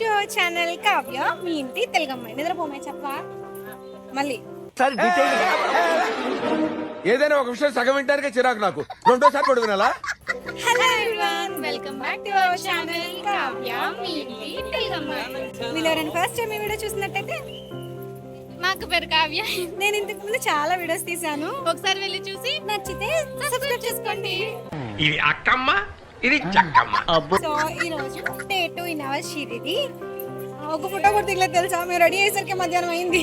To our channel Kavya మీ ఇంటి తెలుగు అమ్మాయి నిద్రపోమే చెప్పా మళ్ళీ. సార్ ఏదైనా ఒక విషయం సగం వింటానికే చిరాకు నాకు. రెండోసారి కూడా వినాలా hello everyone welcome back to our channel Kavya మీ ఇంటి తెలుగు అమ్మాయి మీరు ఎవరైనా ఫస్ట్ టైం ఈ వీడియో చూసినట్టయితే? మాకు పేరు కావ్య. నేను ఇంతకు ముందు చాలా వీడియోస్ తీసాను ఒకసారి వెళ్ళి చూసి నచ్చితే సబ్స్క్రైబ్ చేసుకోండి. ఇది అక్కమ్మ? ఇది చక్కమ్మ. సో ఈ రోజు day two in our Shirdi ఒక ఫోటో కూడా దిగలేదు తెలుసా? మేము రెడీ అయ్యేసరికి మధ్యాహ్నం అయింది.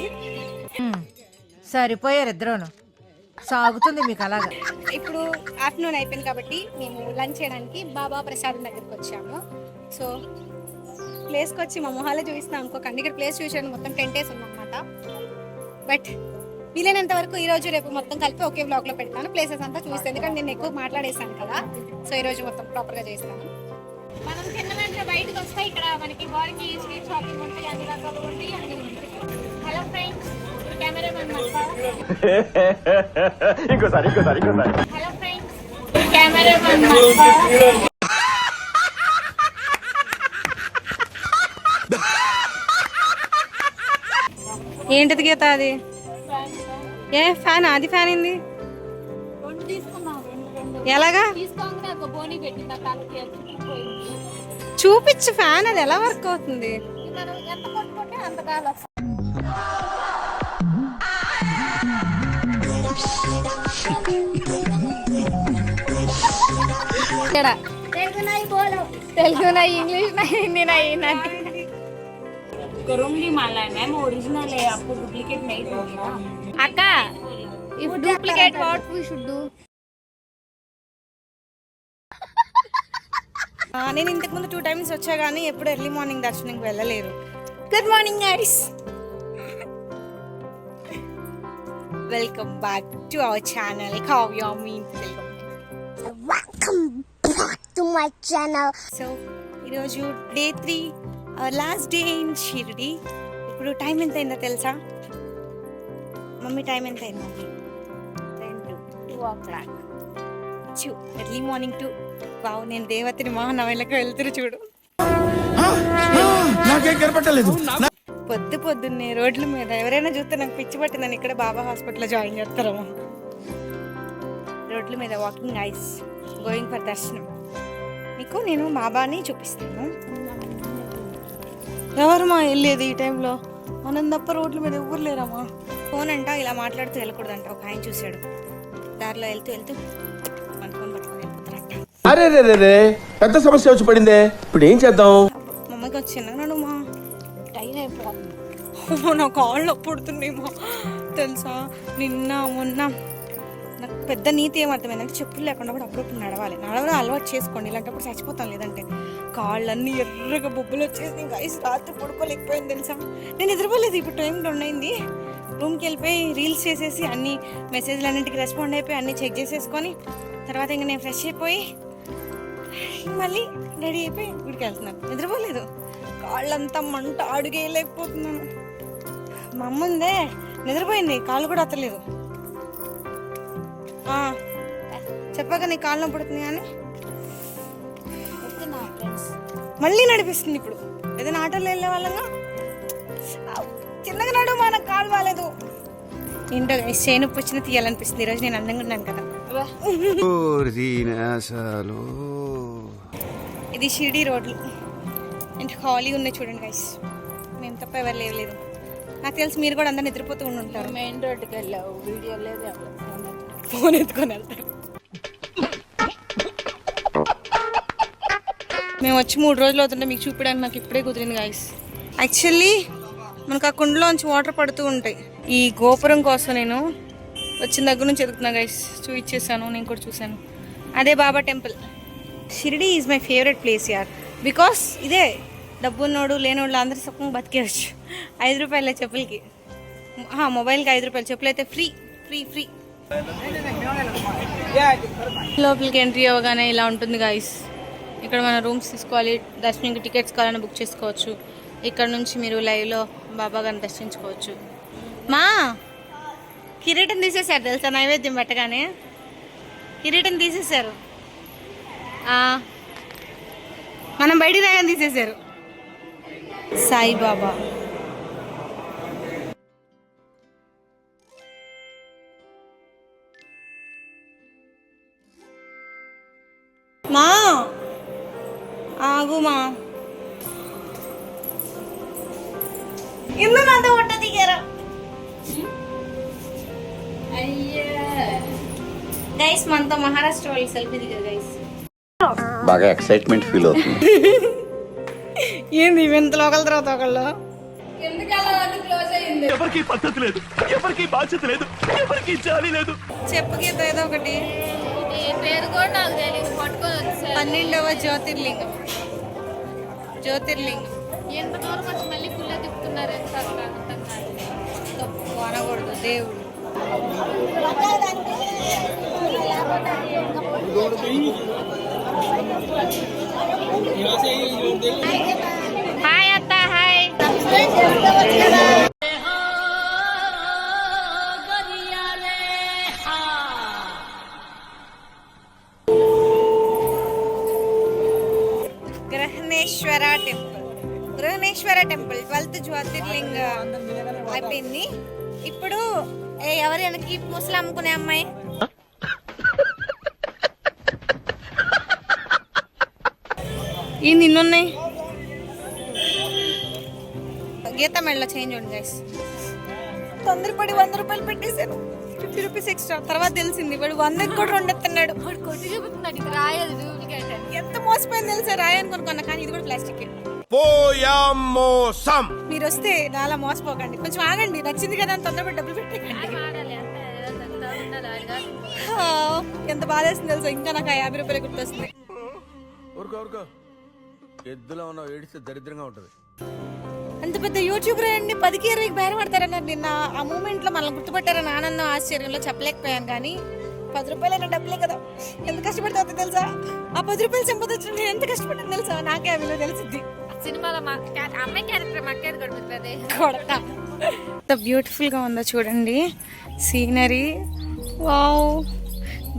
సరిపోయారు ఇద్దరును. సాగుతుంది మీకు అలాగా. ఇప్పుడు ఆఫ్టర్నూన్ అయిపోయింది కాబట్టి మేము లంచ్ చేయడానికి బాబా ప్రసాదం దగ్గరికి వచ్చాము. సో ప్లేస్కి వచ్చి మా మొహాలే చూపిస్తున్నాం. అనుకోకండి ఇక్కడ ప్లేస్ చూసాను మొత్తం టెన్ డేస్ ఉందన్నమాట బట్ వీలైనంత వరకు ఈ రోజు రేపు మొత్తం కలిపి ఒకే బ్లాగ్లో పెడతాను. ప్లేసెస్ అంతా చూస్తాను ఎందుకంటే నేను ఎక్కువ మాట్లాడేసాను కదా. సో ఈ రోజు మొత్తం ప్రాపర్గా చేస్తాను. మనం వెంటనే బయటకు వస్తే ఇక్కడ మనకి స్ట్రీట్ షాపింగ్ ఉంటాయి అన్ని రకాలు ఉంటాయి అన్ని ఉంటాయి. హలో ఫ్రెండ్స్ కెమెరామెన్ ఇంకోసారి ఇంకోసారి ఇంకోసారి. హలో ఫ్రెండ్స్ కెమెరామెన్ ఏంటిది గీత అది? ఏ ఫ్యాన్? అది ఫ్యాన్ ఏంది? ఎలాగా? చూపించు ఫ్యాన్ అది ఎలా వర్క్ అవుతుంది? తెలుగు నాయి ఇంగ్లీష్ నాయి హిందీ हिंदी करूंगी माला मैम ओरिजिनल है आपको डुप्लीकेट नहीं दूंगी ना అక్క if duplicate what we should do ఆ, నేను ఇంతకు ముందు టూ టైమ్స్ వచ్చా కానీ ఎప్పుడు ఎర్లీ మార్నింగ్ దర్శనంకి వెళ్ళలేదు good morning guys welcome back to our channel Kavya me welcome to my channel. So ఈరోజు day three last day in Shirdi ఇప్పుడు టైం ఎంత అయిందో తెలుసా? మమ్మీ టైం ఎంత అయింది మమ్మీ రెండు టూ ఓ క్లాక్ చూ ఎర్లీ మార్నింగ్ టూ బావు నేను దేవతని మహానవలకు వెళ్తురు చూడు. పొద్దు పొద్దున్నే రోడ్ల మీద ఎవరైనా చూస్తే నాకు పిచ్చి పట్టిందని ఇక్కడ బాబా హాస్పిటల్లో జాయిన్ చేస్తారేమో రోడ్ల మీద వాకింగ్ ఐస్ గోయింగ్ ఫర్ దర్శనం. మీకు నేను బాబాని చూపిస్తాను. ఎవరమ్మా వెళ్ళేది ఈ టైంలో? మనం తప్ప రోడ్ల మీద ఎవరు లేరమ్మా. ఫోన్ అంట ఇలా మాట్లాడుతూ వెళ్ళకూడదంట. ఒక ఆయన చూశాడు. దారిలో వెళ్తూ వెళ్తూ మన ఫోన్ పట్టుకొని వెళ్ళిపోతారంట. అరే రే రే రే పెద్ద సమస్య వచ్చి పడిందే. ఇప్పుడు ఏం చేద్దాం? మమ్మకి వచ్చిందా నన్ను మా టైం అయిపోతుంది నా కాళ్ళు పుడుతున్నాయి మా. తెలుసా? నిన్న మొన్న. పెద్ద నీతి ఏమర్థమైందంటే చెప్పులు లేకుండా కూడా అప్పుడప్పుడు నడవాలి. నడవడం అలవాటు చేసుకోండి. ఇలాంటప్పుడు చచ్చిపోతాను లేదంటే కాళ్ళన్నీ ఎర్రగా బొబ్బులు వచ్చేసి ఇంకా ఐస్ రాత్రి పడుకోలేకపోయింది తెలుసా? నేను నిద్రపోలేదు ఇప్పుడు టైం రెండైంది రూమ్కి వెళ్ళిపోయి రీల్స్ చేసేసి అన్ని మెసేజ్లు అన్నింటికి రెస్పాండ్ అయిపోయి అన్ని చెక్ చేసేసుకొని తర్వాత ఇంకా నేను ఫ్రెష్ అయిపోయి మళ్ళీ రెడీ అయిపోయి గుడికి వెళ్తున్నాను. నిద్రపోలేదు. కాళ్ళంతా మంట అడుగేయలేకపోతున్నాను మా అమ్మ ఉందే నిద్రపోయింది. కాళ్ళు కూడా అత్తలేదు. చెప్పాక నీ కాళ్ళు పుడుతుంది కానీ. మళ్ళీ నడిపిస్తుంది ఇప్పుడు. ఏదైనా ఆటోలో వెళ్ళే వాళ్ళంగా చిన్నగా నడు మన కాలు బాగాలేదు. ఏంటో చేను పుచ్చిన తీయాలనిపిస్తుంది. ఈరోజు నేను అందంగా ఉన్నాను కదా. ఇది షిరిడి రోడ్లు. అంటే ఖాళీ ఉన్నాయి చూడండి గైస్ మేము తప్ప ఎవరు లేవలేదు నాకు తెలిసి మీరు కూడా అందరు నిద్రపోతూ ఉండి ఉంటారు మెయిన్ రోడ్డుకి వెళ్ళావు. వీడియో లేదు ఫోన్ ఎత్తుకొని వెళ్తారు. మేము వచ్చి మూడు రోజులు అవుతుంటే మీకు చూపించడానికి నాకు ఇప్పుడే కుదిరింది గాయస్ యాక్చువల్లీ మనకు ఆ కుండలోంచి వాటర్ పడుతూ ఉంటాయి. ఈ గోపురం కోసం నేను వచ్చిన దగ్గర నుంచి ఎదుగుతున్నా గైస్ చూపించేసాను నేను కూడా చూశాను. అదే Baba temple. Shirdi is my favourite place యార్ బికాస్ ఇదే డబ్బున్నోడు లేనోళ్ళు అందరూ సుఖంగా బతికేయచ్చు. ఐదు రూపాయలే చెప్పులకి. మొబైల్కి ఐదు రూపాయలు. చెప్పులు అయితే ఫ్రీ ఫ్రీ ఫ్రీ లోపలికి ఎంట్రీ అవ్వగానే ఇలా ఉంటుంది గాయస్ ఇక్కడ మన రూమ్స్ తీసుకోవాలి. దర్శనంకి టికెట్స్ కావాలని బుక్ చేసుకోవచ్చు. ఇక్కడ నుంచి మీరు లైవ్లో బాబా గారిని దర్శించుకోవచ్చు. మా! కిరీటం తీసేశారు తెలుసా? నైవేద్యం పెట్టగానే. కిరీటం తీసేశారు. మనం బయటికి రాగానే తీసేశారు. సాయిబాబా. ఆగుమా ఎందుకు అంత ఒట్ట దిగారా గైస్ మనతో మహారాష్ట్ర వాళ్ళు సెల్ఫీ దిగారు గైస్ బాగా ఎక్సైట్మెంట్ ఫీల్ అవుతుంది. ఏంది ఒకళ్ళ తర్వాత ఒకళ్ళు? ఎవరికి పద్ధతి లేదు. ఎవరికి బాధ్యత లేదు. ఎవరికి జాలి లేదు. చెప్పు గీత ఏదో ఒకటి. పేరు కూడా నాకు తెలియదు పట్టుకొని వచ్చారు పన్నెండవ జ్యోతిర్లింగం. జ్యోతిర్లింగం. ఎంత దూరం వచ్చి మళ్ళీ కుళ్ళ తిప్పుతున్నారు ఎంత అనకూడదు దేవుడు. ఇప్పుడు ఏ ఎవరు వెనక్కి ముసలు అమ్ముకునే అమ్మాయి? ఈ నిన్నున్నాయి. గీత మెడలో చేంజ్ ఉండి గైస్ తొందరపడి వంద రూపాయలు పెట్టేశాను. Fifty rupees extra. తర్వాత తెలిసింది వాడు వందకి కూడా రెండు ఎత్తున్నాడు వాడు కొట్టి చూపుతున్నాడు ఇది రాయదు డూప్లికేట్ ఎంత మోసపోయింది తెలుసా? రాయని కొనుక్కున్నా కానీ ఇది కూడా ప్లాస్టిక్. పోయామోసం. మీరు వస్తే నాలా మోసపోకండి. కొంచెం ఆగండి నచ్చింది కదా అని తొందరపడి డబ్బులు ఆ, ఎంత బాధేస్తుంది తెలుసా? ఇంకా నాకు ఆ యాభై రూపాయలు గుర్తొస్తుంది ఊరుకో ఊరుకో. ఎద్దులో ఉన్న ఏడిస్తే దరిద్రంగా ఉంటది. అంత పెద్ద యూట్యూబర్ అండి పదికి ఇరవైకి బయటపడతారన్నారు నిన్న. ఆ మూమెంట్లో మనల్ని గుర్తుపట్టారని ఆనందం ఆశ్చర్యంలో చెప్పలేకపోయాను కానీ పది రూపాయలైనా డబ్బులే కదా. ఎంత కష్టపడితే తెలుసా? ఆ పది రూపాయలు సంపాదించడం నేను ఎంత కష్టపడ్డాను తెలుసా? నాకే ఆ విలువ తెలిసింది సినిమాలో మా క్యా- అమ్మాయి క్యారెక్టర్ మక్కేది గడుపుతుంది కొడతా. ఎంత బ్యూటిఫుల్గా ఉందో చూడండి. సీనరీ. వావ్.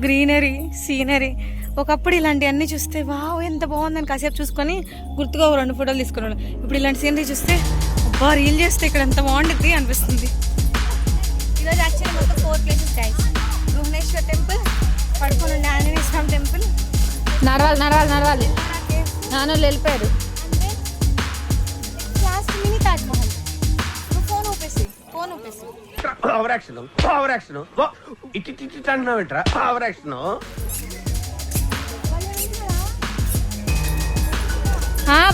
Greenery scenery. ఒకప్పుడు ఇలాంటివన్నీ చూస్తే వావ్ ఎంత బాగుందని కాసేపు చూసుకొని గుర్తుగా రెండు ఫోటోలు తీసుకున్నాడు ఇప్పుడు ఇలాంటి సీనరీ చూస్తే అబ్బా రీల్ చేస్తే ఇక్కడ ఎంత బాగుంటుంది అనిపిస్తుంది. ఈరోజు యాక్చువల్లీ మొత్తం four places guys Bhuvaneshwar temple పడుకుని ఉండే ఆంజనేయ స్వామి టెంపుల్. నడవాలి నడవాలి నడవాలి. నాన్న వెళ్ళిపోయారు. మినీ తాజ్ మహల్. నువ్వు ఫోన్ ఊపేసి ఫోన్ ఊపేసి. ఓవర్ యాక్షన్ ఓవర్ యాక్షన్ ఇటు ఇటు ఇటు అంటున్నావు ఏంట్రా? ఓవర్ యాక్షన్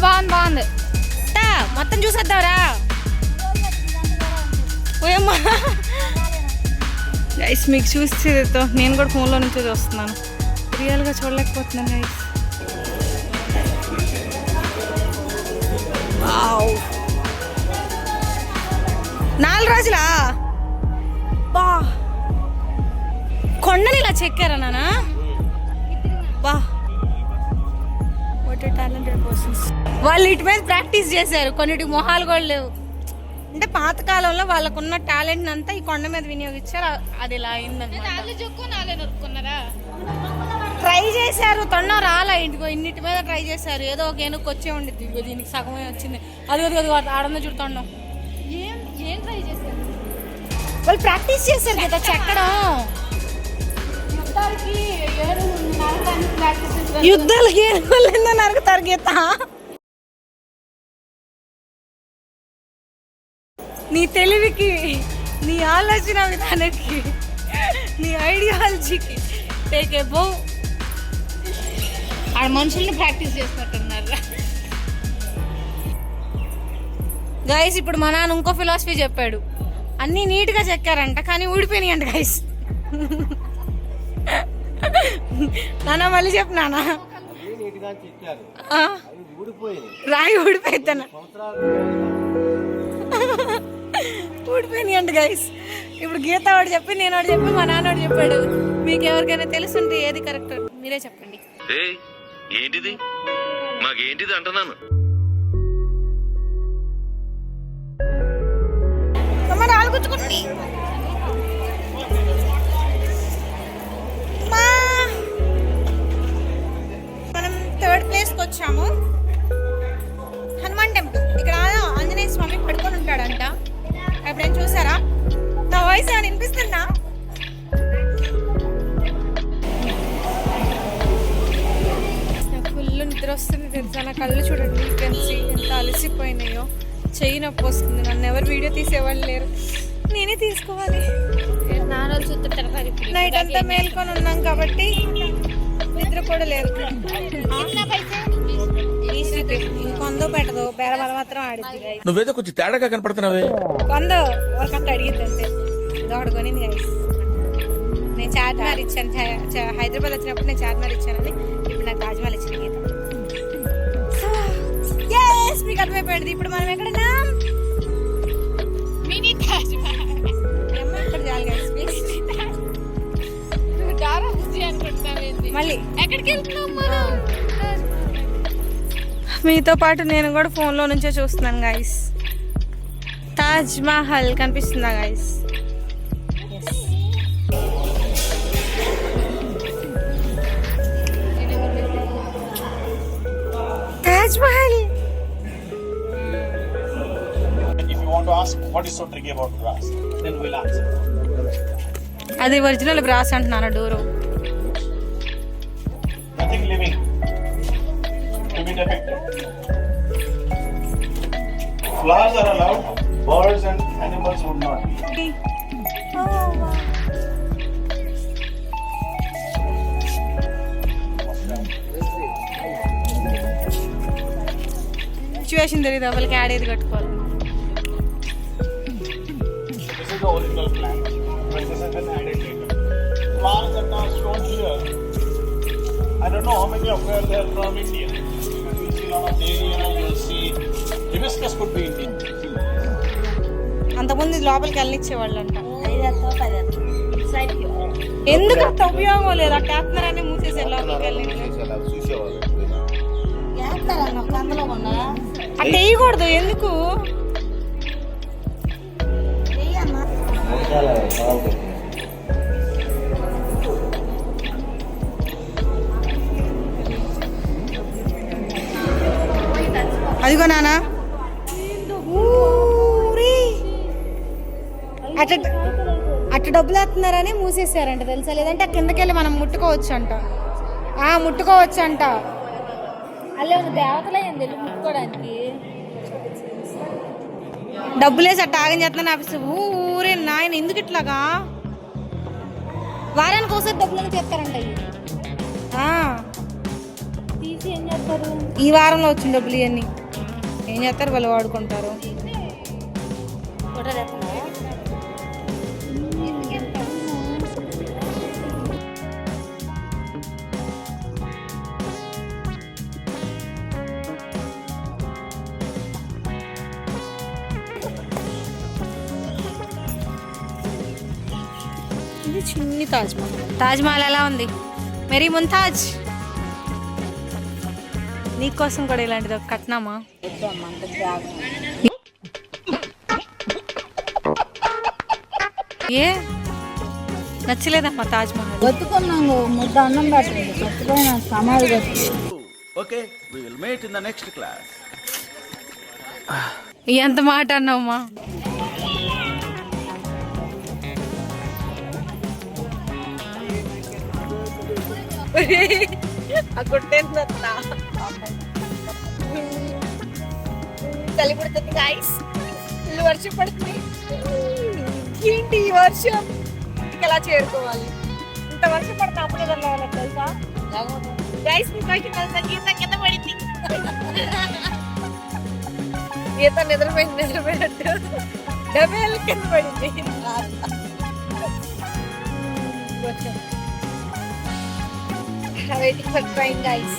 బాగుంది బాగుంది. తా, మొత్తం చూసేద్దాంరా. ఓయమ్మా. గైస్ మీకు చూసేదితో నేను కూడా ఫోన్లో నుంచి చూస్తున్నాను రియల్గా చూడలేకపోతున్నాను గైస్ నాలుగు రోజులా? బా. కొండని ఇలా చెక్కారా నాన్న? బా. What talented persons. వాళ్ళు ఇటు మీద ప్రాక్టీస్ చేశారు. కొన్నిటి మొహాలు కూడా లేవు. అంటే పాతకాలంలో వాళ్ళకున్న టాలెంట్ అంతా ఈ కొండ మీద వినియోగించారు. అది ఇలా అయిందన్నమాట. ట్రై చేశారు. తొండం రాలా ఇంటికో. ఇన్నిటి మీద ట్రై చేశారు. ఏదో ఒక ఏనుగు వచ్చే ఇదిగో దీనికి సగమే వచ్చింది. అది అది అది చేశారు వాళ్ళు ప్రాక్టీస్ చేశారు కదా చెక్కడం. యుద్ధాలకి ఏనుగులు నరుకుతారు గీత నీ తెలివికి నీ ఆలోచన విధానానికి నీ ఐడియాలజీకి టేక్ ఏ బో ఆ మనుషుల్ని ప్రాక్టీస్ చేసినట్టున్నారు. గైస్ ఇప్పుడు మా నాన్న ఇంకో ఫిలాసఫీ చెప్పాడు. అన్నీ నీట్గా చెక్కారంట కానీ ఊడిపోయినాయంట గైస్ నాన్న మళ్ళీ చెప్పు నాన్న. ఆ? రాయి ఊడిపోయిద్దన్న ఊడిపోయినాయి అంట గైస్ ఇప్పుడు గీత వాడు చెప్పి నేను వాడు చెప్పి మా నాన్న వాడు చెప్పాడు. మీకు ఎవరికైనా తెలుసుంటే ఏది కరెక్ట్ మీరే చెప్పండి. ఏయ్ ఏంటిది? మాకేంటిది అంటున్నాను? కానీ మనం థర్డ్ ప్లేస్కి వచ్చాము. హనుమాన్ టెంపుల్ ఇక్కడ ఆంజనేయ స్వామి పడుకొని ఉంటాడంట. ఎప్పుడైనా చూసారా? నా వాయిస్ ఏమైనా వినిపిస్తుందా? ఫుల్ నిద్ర వస్తుంది తెలుసా? నా కళ్ళు చూడండి ఫ్రెండ్స్ ఎంత అలసిపోయినాయో. చెయ్యి నొప్పి వస్తుంది. నన్ను ఎవరు వీడియో తీసేవాళ్ళు లేరు. నేనే తీసుకోవాలి. నైట్ అంతా మేల్కొని ఉన్నాం కాబట్టి నిద్ర కూడా లేదు. ఇంకొందో పెట్టదు బేరబల మాత్రం guys. నువ్వేదో కొంచెం తేడాగా కనపడుతున్నావే. కొందో ఒకటి అడిగిద్ది అంతే దోడ కొనింది గైస్ నేను చార్మినార్ ఇచ్చాను. హైదరాబాద్ వచ్చినప్పుడు నేను చార్మినార్ ఇచ్చానని ఇప్పుడు నాకు తాజ్మహల్ ఇచ్చిన గీత. మీకు అర్థమైపోయింది. ఇప్పుడు మనం ఎక్కడన్నా? మళ్ళీ. ఎక్కడికి వెళ్తున్నాం. మీతో పాటు నేను కూడా ఫోన్లో నుంచే చూస్తున్నాను గైస్ తాజ్ మహల్ కనిపిస్తుందా గైస్ తాజ్ మహల్. అది ఒరిజినల్ బ్రాస్ అంటున్నాను door. Nothing living to be depicted. Flowers are allowed, birds and animals would not be. Situation తెలియదు వాళ్ళకి ఆడేది కట్టుకోవాలి This is the original plant, but this has been added later. Flowers that are shown here, I don't know how many of they are from India. You see a lot of dahlia, you'll see hibiscus could be Indian. అంతకుముందు లోపలికి వెళ్ళనిచ్చేవాళ్ళు అంట ఎందుకు అంత ఉపయోగం లేదు ఆ ట్యాప్నర్ మూసేసారు లోపలికి వెళ్ళి అంటే వేయకూడదు ఎందుకు అదిగో నానా. ఊరి. అట్ట అట్ట డబ్బులు వేస్తున్నారని మూసేసారంట తెలుసా? లేదంటే ఆ కిందకెళ్ళి మనం ముట్టుకోవచ్చు అంట ఆ ముట్టుకోవచ్చు అంట అల్లే ఉన్న దేవతలే ఏంది ముట్టుకోవడానికి. డబ్బులేసి అట్ట ఆగం చేస్తున్నా అనిపిస్తుంది ఊరే నాయన ఎందుకు ఇట్లాగా? వారానికి ఒకసారి డబ్బులు చేస్తారంట ఇవి. ఆ, తీసి ఏం చేస్తారు? ఈ వారంలో వచ్చిన డబ్బులు ఇవన్నీ. ఏం చేస్తారు? వాళ్ళు వాడుకుంటారు. ఇది చిన్ని తాజ్మహల్. తాజ్మహల్ ఎలా ఉంది? మెరీ ముంతాజ్? నీకోసం కూడా ఇలాంటిది ఒక కట్నామా? ఏ? నచ్చలేదమ్మా తాజ్ మహల్. బతుకున్నాము ముద్ద అన్నం పెట్టండి చచ్చిపోయిన సమాధి కట్టి okay we will mate in the next class ఎంత మాట అన్నావమ్మా? చలి పడుతుంది గాయస్ ఇల్లు వర్షం పడుతుంది ఏంటి ఈ వర్షం ఇంటికి ఎలా చేరుకోవాలి ఇంత వర్షం పడితే అప్పుడే వెళ్ళాలి తెలుసా గైస్ మీకు అయితే తెలుసా గీత కింద పడింది గీత నిద్రపోయింది నిద్రపోయినట్టు డబేల్ కింద పడింది వెయిటింగ్ ఫర్ ట్రైన్ గైస్